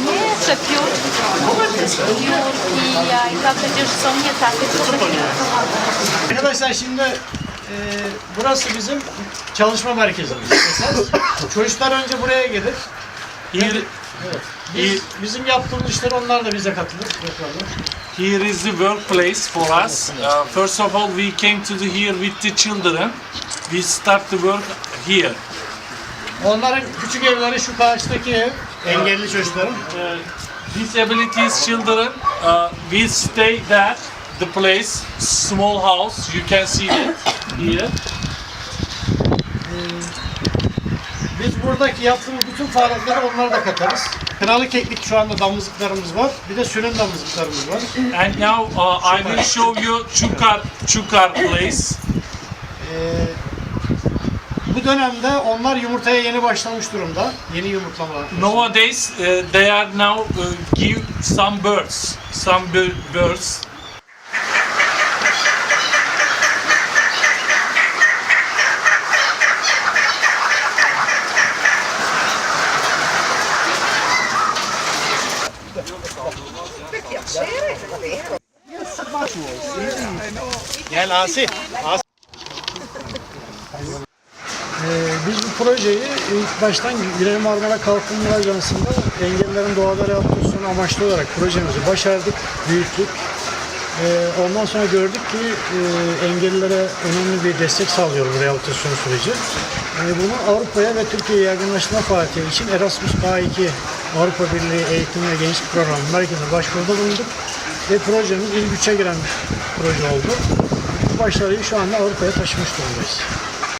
Миша пьет, и как одержится мне так. Arkadaşlar şimdi e, burası bizim çalışma merkezimiz. Çocuklar önce buraya gelir. Here, Biz, bizim yaptığımız işler onlar da bize katılır. here is the workplace for us. Uh, first of all, we came to the here with the children. We start to work here. Onların küçük evleri şu karşıdaki ev. Engelli çocukların. Uh, disabilities children, uh, we stay there. The place, small house, you can see it here. Biz buradaki yaptığımız bütün faaliyetleri onlara da katarız. Kralı keklik şu anda damızlıklarımız var. Bir de sürün damızlıklarımız var. And now uh, I will show you Chukar, Chukar place. Ee, bu dönemde onlar yumurtaya yeni başlamış durumda. Yeni yumurtlama. Nowadays, uh, they are now uh, give some birds, some bir- birds. Gel Asi. Ee, biz bu projeyi ilk baştan Güney Marmara Kalkınma Ajansı'nda engellilerin doğada rehabilitasyonu amaçlı olarak projemizi başardık, büyüttük. Ee, ondan sonra gördük ki e, engellilere önemli bir destek sağlıyor bu rehabilitasyon süreci. Bunu Avrupa'ya ve Türkiye'ye yaygınlaştırma faaliyeti için Erasmus K2 Avrupa Birliği Eğitim ve Gençlik Programı merkezine başvuruda bulunduk. Ve projemiz ilk üçe giren bir proje oldu. Bu başarıyı şu anda Avrupa'ya taşımış durumdayız.